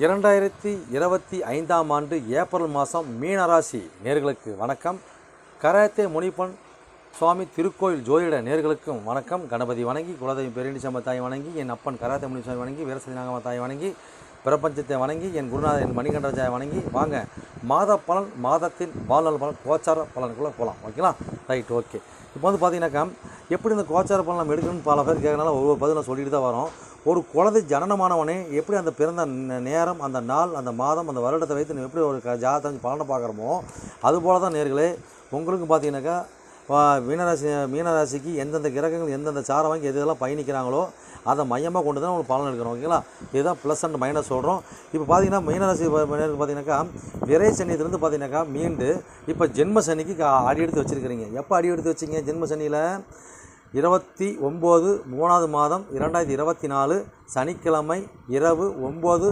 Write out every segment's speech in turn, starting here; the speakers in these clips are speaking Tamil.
இரண்டாயிரத்தி இருபத்தி ஐந்தாம் ஆண்டு ஏப்ரல் மாதம் மீனராசி நேர்களுக்கு வணக்கம். கராத்தே முனிப்பன் சுவாமி திருக்கோயில் ஜோதிட நேர்களுக்கும் வணக்கம். கணபதி வணங்கி குலதெய்வம் பெரியனிசம்ம தாய் வணங்கி என் அப்பன் கராத்தே முனிசாமி வணங்கி வீரசதி நாகம தாய் வணங்கி பிரபஞ்சத்தை வணங்கி என் குருநாதன் என் மணிகண்டராஜாயை வணங்கி வாங்க. மாத பலன் மாதத்தின் வாழ்நாள் பலன் கோச்சார பலனுக்குள்ளே போகலாம். ஓகேங்களா? Right okay. இப்போ வந்து பார்த்தீங்கன்னாக்கா எப்படி இந்த கோச்சார பலன் நம்ம எடுக்கணும்னு பல பேர் கேட்கறனால ஒவ்வொரு பதிலும் சொல்லிட்டு தான் வரோம். ஒரு குழந்தை ஜனனமானவனே எப்படி அந்த பிறந்த நேரம் அந்த நாள் அந்த மாதம் அந்த வருடத்தை வைத்து நம்ம எப்படி ஒரு ஜாதகம் பலனை பார்க்குறோமோ அதுபோல தான் நேர்களே உங்களுக்கும் பார்த்தீங்கன்னாக்கா மீனராசி மீனராசிக்கு எந்தெந்த கிரகங்கள் எந்தெந்த சாரம் வாங்கி எது எதெல்லாம் பயணிக்கிறாங்களோ அதை மையமாக கொண்டு தான் உங்களுக்கு பலன் எடுக்கணும் ஓகேங்களா இதுதான் ப்ளஸ் அண்ட் மைனஸ் சொல்கிறோம் இப்போ பார்த்தீங்கன்னா மீனராசி ப- பார்த்தீங்கன்னாக்கா விரை சனியிலேருந்து பார்த்தீங்கன்னாக்கா மீண்டு இப்போ ஜென்ம சனிக்கு அடி எடுத்து வச்சுருக்கிறீங்க. எப்போ அடி எடுத்து வச்சிங்க ஜென்ம சனியில்? இருபத்தி ஒம்பது மூணாவது மாதம் இரண்டாயிரத்தி இருபத்தி நாலு சனிக்கிழமை இரவு ஒம்பது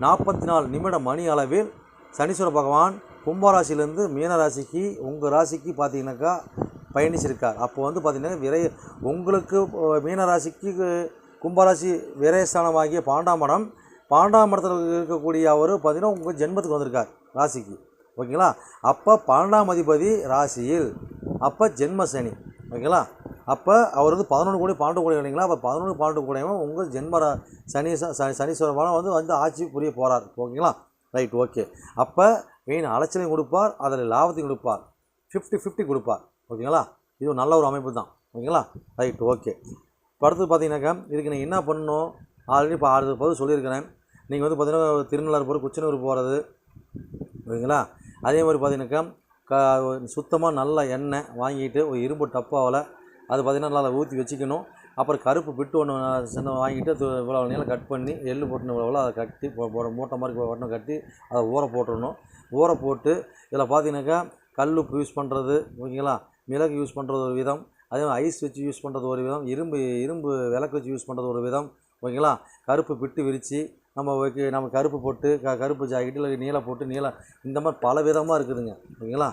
நாற்பத்தி நாலு நிமிட மணி அளவில் சனீஸ்வர பகவான் கும்பராசிலேருந்து மீனராசிக்கு உங்கள் ராசிக்கு பார்த்தீங்கன்னாக்கா பயணிச்சிருக்கார். அப்போ வந்து பார்த்திங்கன்னா விரை உங்களுக்கு மீனராசிக்கு கும்பராசி விரயஸ்தானமாகிய பாண்டாமடம் பாண்டாமடத்தில் இருக்கக்கூடிய அவர் பார்த்தீங்கன்னா உங்கள் ஜென்மத்துக்கு வந்திருக்கார் ராசிக்கு. ஓகேங்களா? அப்போ பன்னெண்டாம் அதிபதி ராசியில் அப்போ ஜென்ம சனி. ஓகேங்களா? அப்போ அவர் வந்து பதினொன்று கோடி பன்னெண்டு கோடி இல்லைங்களா? அப்போ பதினொன்று பன்னெண்டு கோடியும் உங்கள் ஜென்ம சனி சனி சனீஸ்வரமான வந்து வந்து ஆட்சி புரிய போகிறார் ஓகேங்களா? ரைட் ஓகே அப்போ மெயின் அலைச்சலையும் கொடுப்பார் அதில் லாபத்தையும் கொடுப்பார். ஃபிஃப்டி ஃபிஃப்டி கொடுப்பார். ஓகேங்களா? இது ஒரு நல்ல ஒரு அமைப்பு தான் ஓகேங்களா? ரைட் ஓகே அடுத்தது பார்த்தீங்கன்னாக்கா இதுக்கு நீங்கள் என்ன பண்ணணும்? ஆல்ரெடி இப்போ ஆறு பதில் சொல்லியிருக்கிறேன். நீங்கள் வந்து பார்த்தீங்கன்னா திருநள்ளாறு போகிற குச்சனூர் போகிறது ஓகேங்களா? அதே மாதிரி பார்த்தீங்கன்னாக்கா க சுத்தமாக நல்ல எண்ணெய் வாங்கிட்டு ஒரு இரும்பு டப்பாவில் அது பார்த்தீங்கன்னா நல்லா ஊற்றி வச்சுக்கணும். அப்புறம் கருப்பு பிட்டு ஒன்று சின்ன வாங்கிட்டு அது இவ்வளோ நீளம் கட் பண்ணி எள்ளு போட்டுன்னு இவ்வளோ அதை கட்டி போட மூட்டை மாதிரி வட்டணும் கட்டி அதை ஊற போட்டுடணும் ஊற போட்டு இதில் பார்த்தீங்கன்னாக்கா கல் உப்பு யூஸ் பண்ணுறது ஓகேங்களா? மிளகு யூஸ் பண்ணுறது ஒரு விதம். அதே மாதிரி ஐஸ் வச்சு யூஸ் பண்ணுறது ஒரு விதம் இரும்பு இரும்பு விளக்கு வச்சு யூஸ் பண்ணுறது ஒரு விதம். ஓகேங்களா கருப்பு பிட்டு விரித்து நம்ம வைக்க நம்ம கருப்பு போட்டு க கருப்பு ஜாக்கெட்டு இல்லை நீலை போட்டு நீளம் இந்த மாதிரி பல விதமாக இருக்குதுங்க. ஓகேங்களா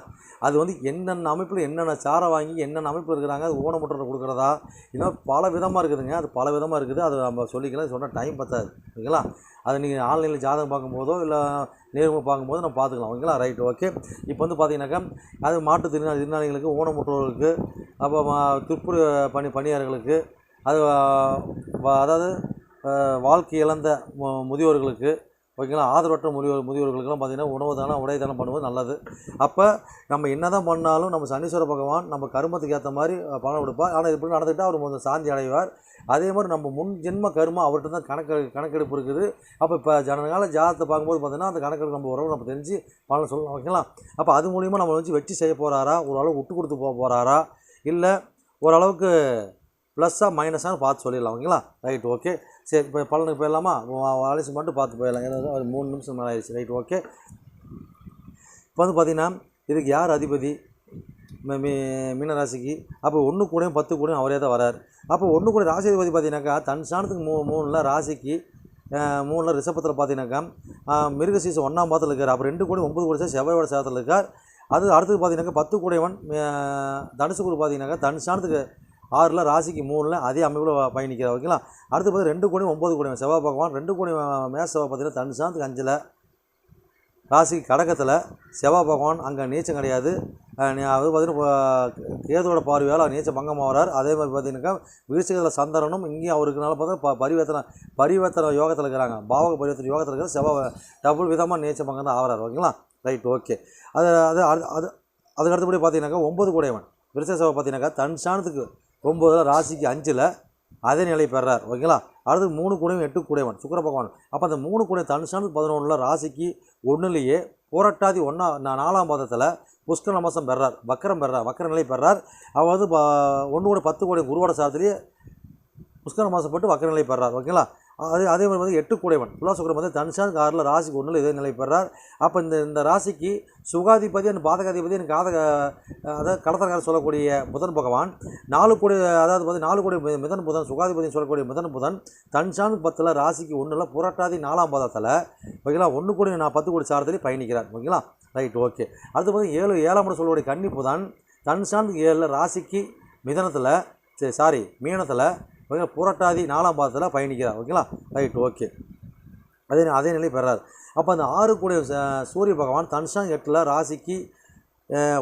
அது வந்து என்னென்ன அமைப்பில் என்னென்ன சாரை வாங்கி என்னென்ன அமைப்பு இருக்கிறாங்க அது ஊனமுற்ற கொடுக்குறதா? இன்னும் பல விதமாக இருக்குதுங்க. அது பல விதமாக இருக்குது. அதை நம்ம சொல்லிக்கலாம். சொன்னால் டைம் பத்தாது. ஓகேங்களா அது நீங்கள் ஆன்லைனில் ஜாதகம் பார்க்கும்போதோ இல்லை நேர்முக பார்க்கும்போது நம்ம பார்த்துக்கலாம். ஓகேங்களா ரைட் ஓகே இப்போ வந்து பார்த்தீங்கன்னாக்கா அது மாற்றுத் திருநாள் திருநாளிகளுக்கு ஊனமுற்றோர்களுக்கு அப்போ துப்புர பணி பணியாளர்களுக்கு அது அதாவது வாழ்க்கை இழந்த மு- முதியோர்களுக்கு ஓகேங்களா? ஆதரவற்ற முதியோர் முதியோர்களுக்கெல்லாம் பார்த்திங்கன்னா உணவு தானம் உடை தானம் பண்ணுவது நல்லது. அப்போ நம்ம என்ன தான் பண்ணாலும் நம்ம சனீஸ்வர பகவான் நம்ம கருமத்துக்கு ஏற்ற மாதிரி பணம் பலன் கொடுப்பார். ஆனால் இப்படி நடந்துக்கிட்டால் அவர் கொஞ்சம் சாந்தி அடைவார். அதே மாதிரி நம்ம முன் ஜென்ம கருமம் அவர்கிட்ட தான் கணக்கு கணக்கெடுப்பு இருக்குது. அப்போ இப்போ ஜனகால ஜாதத்தை பார்க்கும்போது பார்த்தீங்கன்னா அந்த கணக்கெடுப்பு நம்ம உறவு நம்ம தெரிஞ்சு பலன் சொல்லலாம் ஓகேங்களா? அப்போ அது மூலிமா நம்ம வச்சு வெற்றி செய்ய போகிறாரா ஓரளவு விட்டு கொடுத்து போக போகிறாரா இல்லை ஓரளவுக்கு ப்ளஸ்ஸாக மைனஸாக பார்த்து சொல்லிடலாம் ஓகேங்களா? Right okay. சரி இப்போ பலனுக்கு போயிடலாமா? அலசி மட்டும் பார்த்து போயிடலாம். ஏன்னா ஒரு மூணு நிமிஷம் மேலே ஆயிடுச்சு. Right okay. இப்போ வந்து பார்த்தீங்கன்னா இதுக்கு யார் அதிபதி? மீ- மீனராசிக்கு. அப்போ ஒன்று கூடயும் பத்து கூடயும் அவரே தான் வரார். அப்போ ஒன்று கூட ராசி அதிபதி பார்த்தீங்கன்னாக்கா தன் ஸ்தானத்துக்கு மூ மூணில் ராசிக்கு அஹ், மூணில் ரிஷபத்தில் பார்த்தீங்கன்னாக்கா மிருக சீசன் ஒன்றாம் பாதத்தில் இருக்கார். அப்போ ரெண்டு கூட ஒன்பது கோடி செவ்வாயோட சேதத்தில் இருக்கார். அது அடுத்தது பார்த்தீங்கன்னாக்கா பத்து கூடையவன் தனுசு கூட பார்த்தீங்கன்னாக்கா தன் ஸ்தானத்துக்கு ஆறில் ராசிக்கு மூணில் அதே அமைப்பில் பயணிக்கிறார். ஓகேங்களா? அடுத்து பார்த்தீங்கன்னா ரெண்டு கோடி ஒம்பது கோடி செவ்வாய் பகவான் ரெண்டு கோடி மேச செவ்வாய் பார்த்தீங்கன்னா தன் ஸ்தானத்துக்கு அஞ்சில். ராசிக்கு கடகத்தில் செவ்வாய் பகவான் அங்கே நீச்சம் கிடையாது. அது பார்த்தீங்கன்னா கேதோட பார்வையால் அவர் நீச்சம் பங்கம் ஆகிறார் அதே மாதிரி பார்த்தீங்கன்னாக்கா விருச்சிகத்தில் சந்தரனும் இங்கேயும் அவருக்குனால பார்த்தா ப பரிவர்த்தனை பரிவர்த்தனை யோகத்தில் இருக்கிறாங்க. பாவக பரிவர்த்தனை யோகத்தில் இருக்கிற செவ்வாய் டபுள் விதமாக நீச்சம் பங்கம் தான் ஆகிறார் ஓகேங்களா? Right okay. அது அது அது அது அதுக்கு அடுத்தபடி பார்த்தீங்கன்னாக்கா ஒம்பது கூடையவன் விருச்ச செவ்வாய் பார்த்தீங்கன்னாக்கா தன் ஸ்தானத்துக்கு ஒம்பதில் ராசிக்கு அஞ்சில் அதே நிலை பெறார். ஓகேங்களா? அடுத்து மூணு கூடையும் எட்டு கூடையவன் சுக்கர பகவான். அப்போ அந்த மூணு கூடை தனுஷானது பதினொன்றில் ராசிக்கு ஒன்றுலேயே புரட்டாதி ஒன்றா நாலாம் பாதத்தில் புஷ்கர மாதம் பெறார் வக்கரம் பெறார் வக்கர நிலை பெறார். அவர் வந்து ஒன்று கூட பத்து கோடி குருவோட சாரத்திலேயே புஷ்கர மாதம் வக்கர நிலை பெறார். ஓகேங்களா? அதே அதே மாதிரி வந்து எட்டு கூடைவன். துலா சுக்கரம் வந்து தனுஷான் காரில் ராசிக்கு ஒன்றில் இதே நிலை பெறார் அப்போ இந்த இந்த ராசிக்கு சுகாதிபதி அந்த பாதகாதிபதி எனக்கு காதக அதாவது கடத்தக்காரர் சொல்லக்கூடிய புதன் பகவான் நாலு கோடி அதாவது வந்து நாலு கோடி மிதன் புதன் சுகாதிபதி சொல்லக்கூடிய மிதன் புதன் தன்ஷான் பத்தில் ராசிக்கு ஒன்றில் புரட்டாதி நாலாம் பாதத்தில் ஓகேங்களா? ஒன்று கோடி நான் பத்து கோடி சாரத்திலே பயணிக்கிறார் ஓகேங்களா? Right okay. அடுத்து வந்து ஏழு ஏழாம் இடம் சொல்லக்கூடிய கன்னி புதன் தன்சான் ஏழில் ராசிக்கு மிதனத்தில் சரி சாரி மீனத்தில் ஓகே புரட்டாதி நாலாம் பாதத்தில் பயணிக்கிறார். ஓகேங்களா? ரைட் ஓகே அதே அதே நிலை பெறார் அப்போ அந்த ஆறு கூடிய ச- சூரிய பகவான் தன்ஷாங் எட்டில் ராசிக்கு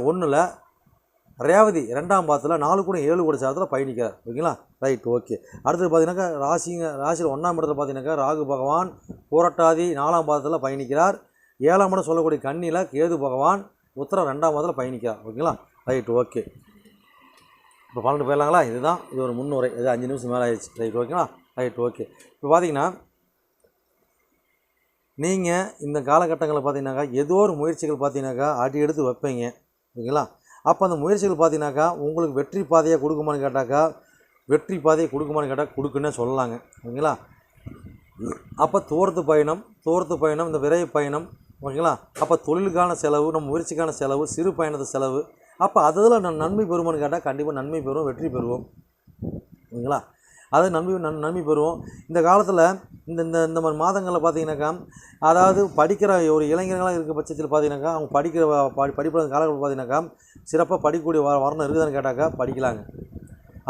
ஒன்றில் ரேவதி ரெண்டாம் பாதத்தில் நாலு கூட ஏழு கூட சாரத்தில் பயணிக்கிறார். ஓகேங்களா? ரைட் ஓகே அடுத்தது பார்த்தீங்கன்னாக்கா ராசிங்க ராசியில் ஒன்றாம் இடத்துல பார்த்தீங்கன்னாக்கா ராகு பகவான் பூரட்டாதி நாலாம் பாதத்தில் பயணிக்கிறார். ஏழாம் இடம் சொல்லக்கூடிய கண்ணியில் கேது பகவான் உத்தரம் ரெண்டாம் பாதத்தில் பயணிக்கிறார். ஓகேங்களா? ரைட் ஓகே இப்போ பன்னெண்டு போயிடலாங்களா இதுதான். இது ஒரு முன்னுரை இது அஞ்சு நிமிஷம் மேலே ஆயிடுச்சு. ரைட் ஓகேங்களா ரைட் ஓகே இப்போ பார்த்தீங்கன்னா நீங்கள் இந்த காலகட்டங்களில் பார்த்தீங்கன்னாக்கா ஏதோ ஒரு முயற்சிகள் பார்த்தீங்கன்னாக்கா அடி எடுத்து வைப்பீங்க. ஓகேங்களா? அப்போ அந்த முயற்சிகள் பார்த்தீங்கன்னாக்கா உங்களுக்கு வெற்றி பாதையை கொடுக்குமான்னு கேட்டாக்கா வெற்றி பாதையை கொடுக்குமான்னு கேட்டால் கொடுக்குன்னே சொல்லலாங்க. ஓகேங்களா? அப்போ தோரத்து பயணம் தோரத்து பயணம் இந்த விரைவு பயணம் ஓகேங்களா? அப்போ தொழிலுக்கான செலவு நம்ம முயற்சிக்கான செலவு சிறு பயணத்து செலவு அப்போ அதில் நான் நன்மை பெறுமான்னு கேட்டால் கண்டிப்பாக நன்மை பெறுவோம் வெற்றி பெறுவோம். ஓகேங்களா அது நன்மை நன் நன்மை பெறுவோம். இந்த காலத்தில் இந்த இந்த இந்த மாதிரி மாதங்களில் பார்த்தீங்கன்னாக்கா அதாவது படிக்கிற ஒரு இளைஞர்களாக இருக்க பட்சத்தில் பார்த்தீங்கன்னாக்கா அவங்க படிக்கிற படி படிப்பில் காலகட்டத்தில் பார்த்தீங்கன்னாக்கா சிறப்பாக படிக்கக்கூடிய வர வரணும் இருக்குதான்னு கேட்டாக்கா படிக்கலாங்க.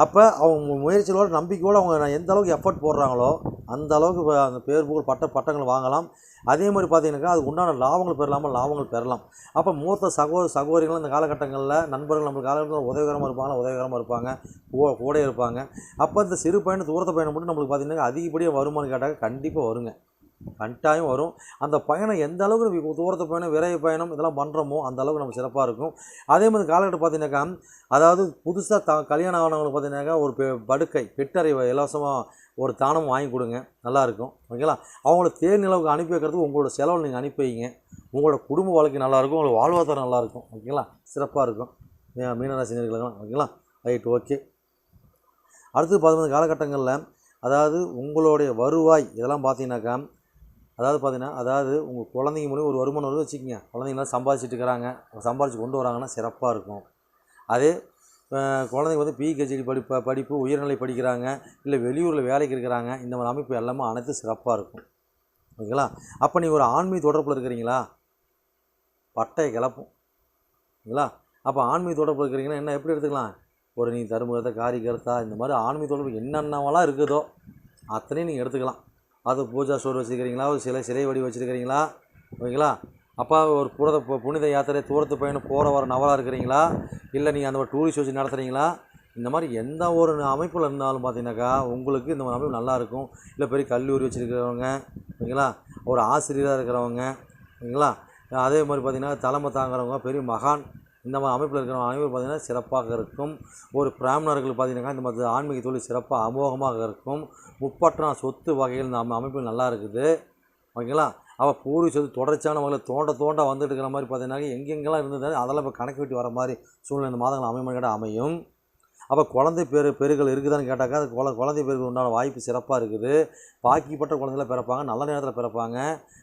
அப்போ அவங்க முயற்சியோட நம்பிக்கையோடு அவங்க நான் எந்த அளவுக்கு எஃபர்ட் போடுறாங்களோ அந்த அளவுக்கு அந்த பேர் புகழ் பட்ட பட்டங்கள் வாங்கலாம். அதே மாதிரி பார்த்தீங்கன்னாக்கா அதுக்கு உண்டான லாபங்கள் பெறலாமல் லாபங்கள் பெறலாம். அப்போ மூத்த சகோதர சகோதரிகள் இந்த காலகட்டங்களில் நண்பர்கள் நம்மளுக்கு காலகட்டத்தில் உதவிகரமாக இருப்பாங்க உதவிகரமாக இருப்பாங்க கூட கூட இருப்பாங்க. அப்போ இந்த சிறு பயணம் தூரத்தை பயணம் மட்டும் நம்மளுக்கு பார்த்தீங்கன்னா அதிகப்படியாக வருமானு கேட்டால் கண்டிப்பாக வருங்க. கண்டாயம் வரும். அந்த பயணம் எந்த அளவுக்கு நம்ம தூரத்து பயணம் விரைவு பயணம் இதெல்லாம் பண்ணுறோமோ அந்த அளவுக்கு நம்ம சிறப்பாக இருக்கும். அதே மாதிரி காலகட்டம் பார்த்தீங்கன்னாக்கா அதாவது புதுசாக த கல்யாணம் ஆனவங்களுக்கு பார்த்தீங்கன்னாக்கா ஒரு பெ- படுக்கை பெட்டறை இலவசமாக ஒரு தானம் வாங்கி கொடுங்க. நல்லாயிருக்கும் ஓகேங்களா? அவங்கள தேர் நிலவுக்கு அனுப்பி வைக்கிறதுக்கு உங்களோட செலவு நீங்கள் அனுப்பி வைங்க. உங்களோட குடும்ப வாழ்க்கை நல்லாயிருக்கும் உங்களோட வாழ்வாதாரம் நல்லாயிருக்கும் ஓகேங்களா? சிறப்பாக இருக்கும். மீனராசினியர்களுக்கெல்லாம் ஓகேங்களா? Right okay. அடுத்து பதினொன்று காலகட்டங்களில் அதாவது உங்களுடைய வருவாய் இதெல்லாம் பார்த்தீங்கன்னாக்கா அதாவது பார்த்தீங்கன்னா அதாவது உங்கள் குழந்தைங்க மூலியம் ஒரு வருமானம் வருது வச்சுக்கோங்க. குழந்தைங்களாம் சம்பாதிச்சிட்டு இருக்கிறாங்க. சம்பாதிச்சு கொண்டு வராங்கன்னா சிறப்பாக இருக்கும். அதே குழந்தைங்க வந்து பிஹெச்டி படிப்பு படிப்பு உயர்நிலை படிக்கிறாங்க. இல்லை வெளியூரில் வேலைக்கு இருக்கிறாங்க. இந்த மாதிரி அமைப்பு எல்லாமே அனைத்து சிறப்பாக இருக்கும். ஓகேங்களா? அப்போ நீங்கள் ஒரு ஆன்மீக தொடர்பில் இருக்கிறீங்களா? பட்டையை கிளப்பும். ஓகேங்களா? அப்போ ஆன்மீக தொடர்பில் இருக்கிறீங்கன்னா என்ன எப்படி எடுத்துக்கலாம்? ஒரு நீ தருமுகத்தை காரிகர்த்தா இந்த மாதிரி ஆன்மீக தொடர்பு என்னென்னவெல்லாம் இருக்குதோ அத்தனையும் நீங்கள் எடுத்துக்கலாம். அது பூஜா ஸ்டோர் வச்சுருக்கிறீங்களா? ஒரு சிலை சிலை வடி வச்சுருக்கிறீங்களா? ஓகேங்களா? அப்பா ஒரு புனித புனித யாத்திரை தூரத்து பயணம் போகிற வர நவலாக இருக்கிறீங்களா? இல்லை நீங்கள் அந்த ஒரு டூரிஸ்ட் வச்சு நடத்துகிறீங்களா இந்த மாதிரி எந்த ஒரு அமைப்பில் இருந்தாலும் பார்த்தீங்கன்னாக்கா உங்களுக்கு இந்த மாதிரி அமைப்பு நல்லா இருக்கும். இல்லை பெரிய கல்லூரி வச்சுருக்கிறவங்க ஓகேங்களா? ஒரு ஆசிரியராக இருக்கிறவங்க ஓகேங்களா? அதே மாதிரி பார்த்திங்கன்னா தலைமை தாங்குறவங்க பெரிய மகான் இந்த மாதிரி அமைப்பில் இருக்கிற அனைவரும் பார்த்தீங்கன்னா சிறப்பாக இருக்கும். ஒரு பிராமணர்கள் பார்த்திங்கன்னா இந்த மாதிரி ஆன்மீக தொழில் சிறப்பாக அமோகமாக இருக்கும். முப்பற்றாம் சொத்து வகையில் இந்த அமைப்பில் நல்லா இருக்குது. ஓகேங்களா? அவள் பூரி சொத்து தொடர்ச்சியான வகையில் தோண்ட தோண்ட வந்துட்டு இருக்கிற மாதிரி பார்த்தீங்கன்னா எங்கெங்கெல்லாம் இருந்தது அதெல்லாம் இப்போ கணக்கு வெட்டி வர மாதிரி சூழ்நிலை இந்த மாதங்கள் அமையும் அமையும். அப்போ குழந்தை பெரு பெருகள் இருக்குதான்னு கேட்டாக்கா அது குழ குழந்தை பேருக்கு உண்டான வாய்ப்பு சிறப்பாக இருக்குது. பாக்கிப்பட்ட குழந்தைகள பிறப்பாங்க நல்ல நேரத்தில் பிறப்பாங்க.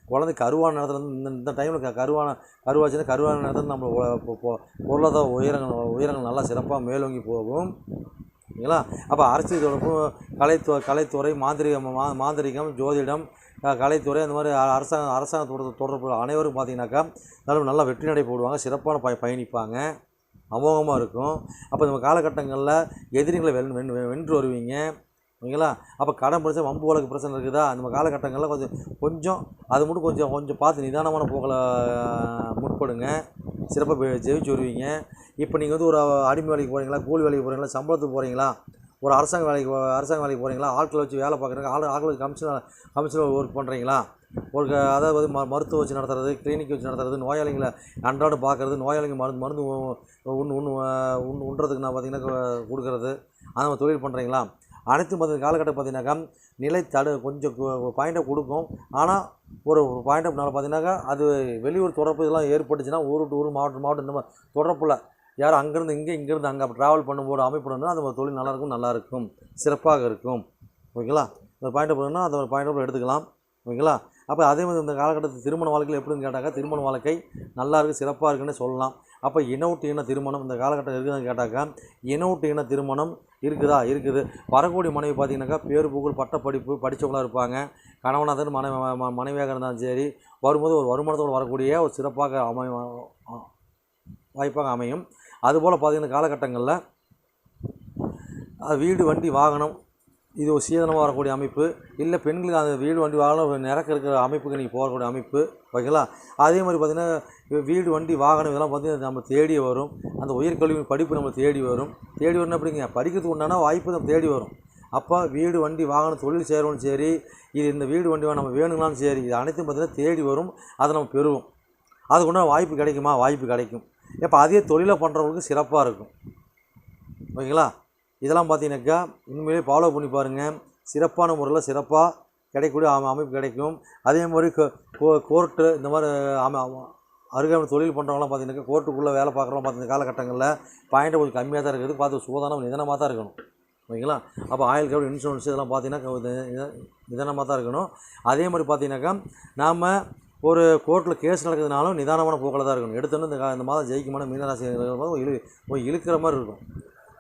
குழந்தை கருவான நேரத்தில் வந்து இந்த இந்த டைமில் க கருவான கருவாச்சுன்னா கருவான நேரத்தில் நம்ம பொ- பொருளாதார உயரங்கள் உயரங்கள் நல்லா சிறப்பாக மேலோங்கி போகும். சரிங்களா? அப்போ அரசியல் தொடர்பு கலைத்து கலைத்துறை மாந்திரிக மா மாந்திரிகம் ஜோதிடம் கலைத்துறை அந்த மாதிரி அரசாங்கம் அரசாங்க அரசாங்க தொடர்பு தொடர்பு அனைவரும் பார்த்தீங்கன்னாக்கா நல்ல நல்லா வெற்றி நடை போடுவாங்க சிறப்பான பய பயணிப்பாங்க. அமோகமாக இருக்கும். அப்போ நம்ம காலகட்டங்களில் எதிரிகளை வென் வென் வென்று வருவீங்க ஓகேங்களா? அப்போ கடன் பிரச்சனை வம்பு வழக்கு பிரச்சனை இருக்குதா? நம்ம காலகட்டங்களில் கொஞ்சம் கொஞ்சம் அது மட்டும் கொஞ்சம் கொஞ்சம் பார்த்து நிதானமான போக்கில் முற்படுங்க. சிறப்பாக ஜெயிச்சு வருவீங்க. இப்போ நீங்கள் வந்து ஒரு அடிமை வேலைக்கு போகிறீங்களா கூலி வேலைக்கு போகிறீங்களா சம்பளத்துக்கு போகிறீங்களா ஒரு அரசாங்க வேலைக்கு அரசாங்க வேலைக்கு போகிறீங்களா ஆட்களை வச்சு வேலை பார்க்குறீங்க ஆள் ஆட்களுக்கு கமிஷன் கமிஷனர் ஒர்க் பண்ணுறீங்களா ஒரு அதாவது ம மருத்துவம் வச்சு நடத்துறது கிளினிக் வச்சு நடத்துறது நோயாளிகளை அன்றாடம் பார்க்குறது நோயாளிங்க மருந்து மருந்து உண் உண் உண் உண்றதுக்கு நான் பார்த்தீங்கன்னா கொடுக்குறது அந்த தொழில் பண்ணுறீங்களா அனைத்து மத காலகட்டம் பார்த்தீங்கன்னாக்கா நிலை தடு கொஞ்சம் பாயிண்ட்டை கொடுக்கும். ஆனால் ஒரு பாயிண்ட்னால பார்த்தீங்கன்னாக்கா அது வெளியூர் தொடர்பு இதெல்லாம் ஏற்பட்டுச்சுன்னா ஊர் ஊர் மாவட்டம் மாவட்டம் இந்த மாதிரி தொடர்பில் யாரும் அங்கேருந்து இங்கே இங்கேருந்து அங்கே ட்ராவல் பண்ணும்போது அமைப்பு அந்த தொழில் நல்லாயிருக்கும் நல்லாயிருக்கும். சிறப்பாக இருக்கும். ஓகேங்களா? இந்த பாயிண்ட் போடணும்னா அந்த ஒரு பாயிண்ட் எடுத்துக்கலாம். ஓகேங்களா? அப்போ அதே மாதிரி இந்த காலகட்டத்தில் திருமண வாழ்க்கையில் எப்படின்னு கேட்டாக்கா திருமண வாழ்க்கை நல்லா இருக்குது சிறப்பாக இருக்குன்னு சொல்லலாம். அப்போ இனவுட்டு இன திருமணம் இந்த காலகட்டம் இருக்குதுன்னு கேட்டாக்கா இனவுட்டு இன திருமணம் இருக்குதா? இருக்குது. வரக்கூடிய மனைவி பார்த்தீங்கன்னாக்கா பேர் புகழ் பட்ட படிப்பு படித்தவங்களாக இருப்பாங்க. கணவனாக மனைவி மனைவியாக இருந்தாலும் சரி வரும்போது ஒரு வருமானத்தோடு வரக்கூடிய ஒரு சிறப்பாக அமை வாய்ப்பாக அமையும். அதுபோல் பார்த்திங்கன்னா காலகட்டங்களில் அது வீடு வண்டி வாகனம் இது ஒரு சீதனமாக வரக்கூடிய அமைப்பு. இல்லை பெண்களுக்கு அந்த வீடு வண்டி வாகனம் நிறக்க இருக்கிற அமைப்புக்கு நீங்கள் போகக்கூடிய அமைப்பு. ஓகேங்களா அதே மாதிரி பார்த்திங்கன்னா வீடு வண்டி வாகனம் இதெல்லாம் பார்த்திங்கன்னா நம்ம தேடி வரும். அந்த உயர்கல்வி படிப்பு நம்ம தேடி வரும். தேடி வரணும் அப்படிங்க படிக்கிறதுக்கு உண்டான வாய்ப்பு நம்ம தேடி வரும். அப்போ வீடு வண்டி வாகனம் தொழில் செய்கிறவனும் சரி இது இந்த வீடு வண்டி நம்ம வேணுங்களாலும் சரி இது அனைத்தும் பார்த்திங்கன்னா தேடி வரும். அதை நம்ம பெறுவோம். அதுக்குண்டான வாய்ப்பு கிடைக்குமா? வாய்ப்பு கிடைக்கும். இப்போ அதே தொழிலை பண்ணுறவங்களுக்கு சிறப்பாக இருக்கும். ஓகேங்களா? இதெல்லாம் பார்த்தீங்கன்னாக்கா உண்மையிலே ஃபாலோ பண்ணி பாருங்கள் சிறப்பான முறையில் சிறப்பாக கிடைக்கக்கூடிய அமை- அமைப்பு கிடைக்கும். அதே மாதிரி கோ- கோ- கோர்ட்டு இந்த மாதிரி அம அருகாமல் தொழில் பண்ணுறவங்களாம் பார்த்தீங்கன்னாக்கா கோர்ட்டுக்குள்ளே வேலை பார்க்குறவங்க பார்த்திங்க காலகட்டங்களில் பாயிண்ட் கொஞ்சம் கம்மியாக தான் இருக்குது. பார்த்து சூதானம் நிதானமாக தான் இருக்கணும். ஓகேங்களா? அப்போ ஆயில் கவர் இன்சூரன்ஸ் இதெல்லாம் பார்த்தீங்கன்னா நிதானமாக தான் இருக்கணும். அதே மாதிரி பார்த்தீங்கன்னாக்கா நாம் ஒரு கோர்ட்டில் கேஸ் நடக்குதுனாலும் நிதானமான போக்கில் தான் இருக்கணும். எடுத்தோன்னு இந்த இந்த மாதம் ஜெயிக்குமான மீனராசி இழு போய் இழுக்கிற மாதிரி இருக்கும்.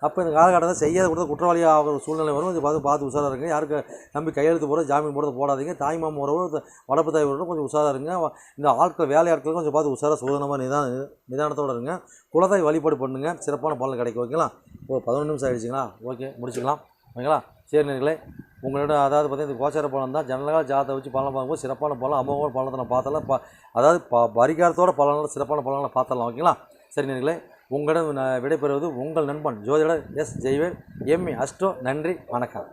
அப்போ இந்த காலகட்டத்தில் செய்யாத கூட குற்றவாளியாக ஆகிற சூழ்நிலை வரும். இது பார்த்து பார்த்து உஷாராக இருங்க. யாருக்கு நம்பி கையெழுத்து போட ஜாமீன் போட போடாதீங்க. தாய் மாமன் உறவு வளர்ப்பு தாய் உறவு கொஞ்சம் உஷாராக இருங்க. இந்த ஆட்கள் வேலை ஆட்கள் கொஞ்சம் பார்த்து உஷாராக சோதனமாக நிதான நிதானத்தோடு இருங்க. குலதாய் வழிபாடு பண்ணுங்கள் சிறப்பான பலன் கிடைக்கும் ஓகேங்களா? ஓ பதினொன்று நிமிஷம் ஆகிடுச்சிங்களா ஓகே முடிச்சுக்கலாம். ஓகேங்களா? சரி நேர்களே. உங்களோட அதாவது பார்த்தீங்கன்னா இந்த கோச்சார பலன் தான் ஜனரலாக ஜாதத்தை வச்சு பலன் பார்க்கும்போது சிறப்பான பலன் அமோகமான பலத்தை நான் பார்த்தலாம் ப அதாவது ப பரிகாரத்தோட பலன்கள் சிறப்பான பலன்களை பார்த்தலாம் ஓகேங்களா? சரி நீங்களே உங்களிடம் விடைபெறுவது உங்கள் நண்பன் ஜோதிடர் எஸ் ஜெய்வேல் எம்ஏ அஷ்டோ நன்றி வணக்கம்.